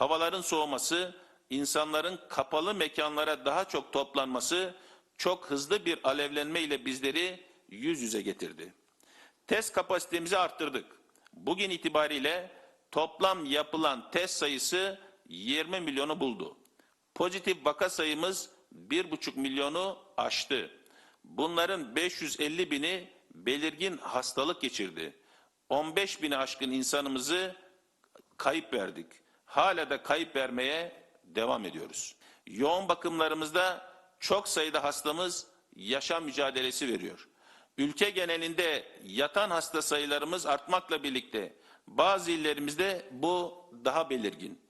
havaların soğuması, insanların kapalı mekanlara daha çok toplanması çok hızlı bir alevlenme ile bizleri yüz yüze getirdi. Test kapasitemizi arttırdık. Bugün itibariyle toplam yapılan test sayısı 20 milyonu buldu. Pozitif vaka sayımız 1,5 milyonu aştı. Bunların 550 bini belirgin hastalık geçirdi. 15 bini aşkın insanımızı kayıp verdik. Hala da kayıp vermeye devam ediyoruz. Yoğun bakımlarımızda çok sayıda hastamız yaşam mücadelesi veriyor. Ülke genelinde yatan hasta sayılarımız artmakla birlikte bazı illerimizde bu daha belirgin.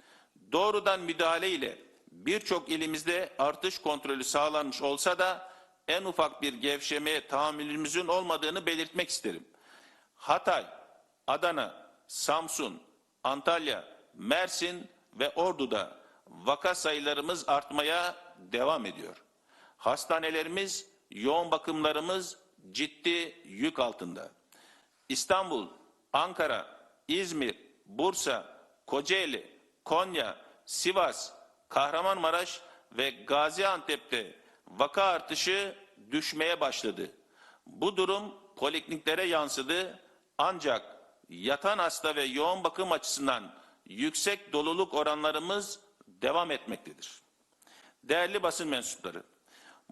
Doğrudan müdahale ile birçok ilimizde artış kontrolü sağlanmış olsa da en ufak bir gevşemeye tahammülümüzün olmadığını belirtmek isterim. Hatay, Adana, Samsun, Antalya, Mersin ve Ordu'da vaka sayılarımız artmaya devam ediyor. Hastanelerimiz, yoğun bakımlarımız ciddi yük altında. İstanbul, Ankara, İzmir, Bursa, Kocaeli, Konya, Sivas, Kahramanmaraş ve Gaziantep'te vaka artışı düşmeye başladı. Bu durum polikliniklere yansıdı ancak yatan hasta ve yoğun bakım açısından yüksek doluluk oranlarımız devam etmektedir. Değerli basın mensupları,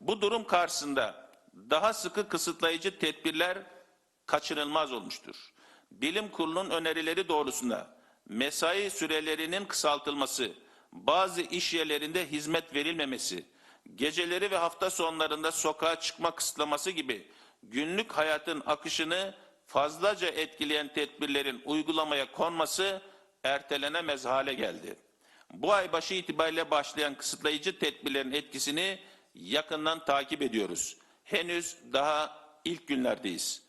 bu durum karşısında daha sıkı kısıtlayıcı tedbirler kaçınılmaz olmuştur. Bilim Kurulu'nun önerileri doğrusunda mesai sürelerinin kısaltılması, bazı iş yerlerinde hizmet verilmemesi, geceleri ve hafta sonlarında sokağa çıkma kısıtlaması gibi günlük hayatın akışını fazlaca etkileyen tedbirlerin uygulamaya konması ertelenemez hale geldi. Bu ay başı itibariyle başlayan kısıtlayıcı tedbirlerin etkisini yakından takip ediyoruz. Henüz daha ilk günlerdeyiz.